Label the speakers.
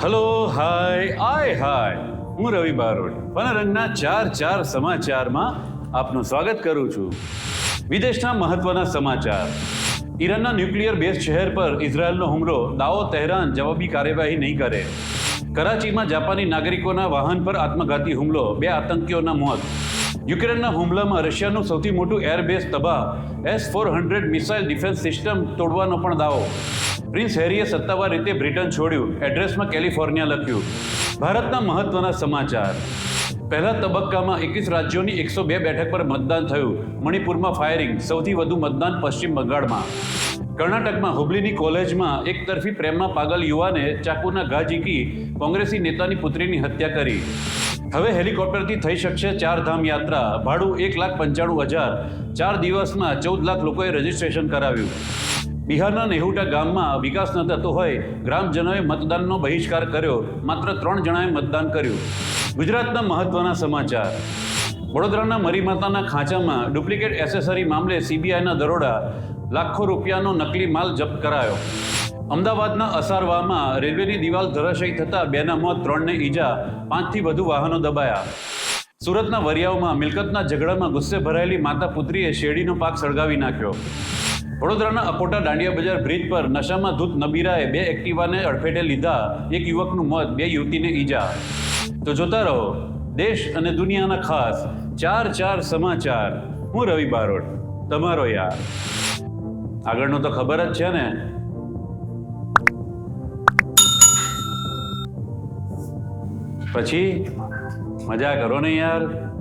Speaker 1: Hello hi આય હાય હું રવિ બારોટ. વનરંગના ચાર ચાર સમાચારમાં આપનું સ્વાગત કરું છું. વિદેશના મહત્વના સમાચાર. ઈરાનના ન્યુક્લિયર બેઝ શહેર પર ઇઝરાયલનો હુમલો. દાવો તહેરાન, જવાબી કાર્યવાહી નહીં કરે. કરાચીમાં જાપાની નાગરિકોના વાહન પર આત્મઘાતી હુમલો. બે આતંકીઓના મોત. યુક્રેનના હુમલામાં રશિયાનું સૌથી મોટું airbase તબાહ. S four hundred missile defence system તોડવાનો પણ દાવો. પ્રિન્સ હેરીએ સત્તાવાર રીતે બ્રિટન છોડ્યું, એડ્રેસમાં કેલિફોર્નિયા લખ્યું. ભારતના મહત્વના સમાચાર. પહેલા તબક્કામાં એકવીસ રાજ્યોની એકસો બે બેઠક પર મતદાન થયું. મણિપુરમાં ફાયરિંગ, સૌથી વધુ મતદાન પશ્ચિમ બંગાળમાં. કર્ણાટકમાં હુબલીની કોલેજમાં એક તરફી પ્રેમમાં પાગલ યુવાને ચાકુના ઘા ઝીકી કોંગ્રેસી નેતાની પુત્રીની હત્યા કરી. હવે હેલિકોપ્ટરથી થઈ શકશે ચાર ધામ યાત્રા. ભાડું એક લાખ પંચાણું હજાર. ચાર દિવસમાં ચૌદ લાખ લોકોએ રજીસ્ટ્રેશન કરાવ્યું. બિહારના નેહુટા ગામમાં વિકાસ ન થતો હોય, ગ્રામજનોએ મતદાનનો બહિષ્કાર કર્યો. માત્ર ત્રણ જણાએ મતદાન કર્યું. ગુજરાતના મહત્વના સમાચાર. વડોદરાના મરીમાતાના ખાંચામાં ડુપ્લિકેટ એસેસરી મામલે સીબીઆઈના દરોડા. લાખો રૂપિયાનો નકલી માલ જપ્ત કરાયો. અમદાવાદના અસારવામાં રેલવેની દિવાલ ધરાશયી થતાં બેના મોત ત્રણને ઈજા, પાંચથી વધુ વાહનો દબાયા. સુરતના વરિયાઓમાં મિલકતના ઝઘડામાં ગુસ્સે ભરાયેલી માતા પુત્રીએ શેરડીનો પાક સળગાવી નાખ્યો. વડોદરાના અકોટા દાંડિયા બજાર બ્રિજ પર નશામાં ધૂત નબીરાએ બે એક્ટિવાને અડફેટે લીધા, એક યુવકનું મોત, બે યુવતીને ઈજા. તો જોતા રહો, દેશ અને દુનિયાના ખાસ ચાર ચાર સમાચાર. હું રવિ બારોટ, તમારો યાર. આગળનું તો ખબર જ છે ને પછી મજા કરો ને યાર.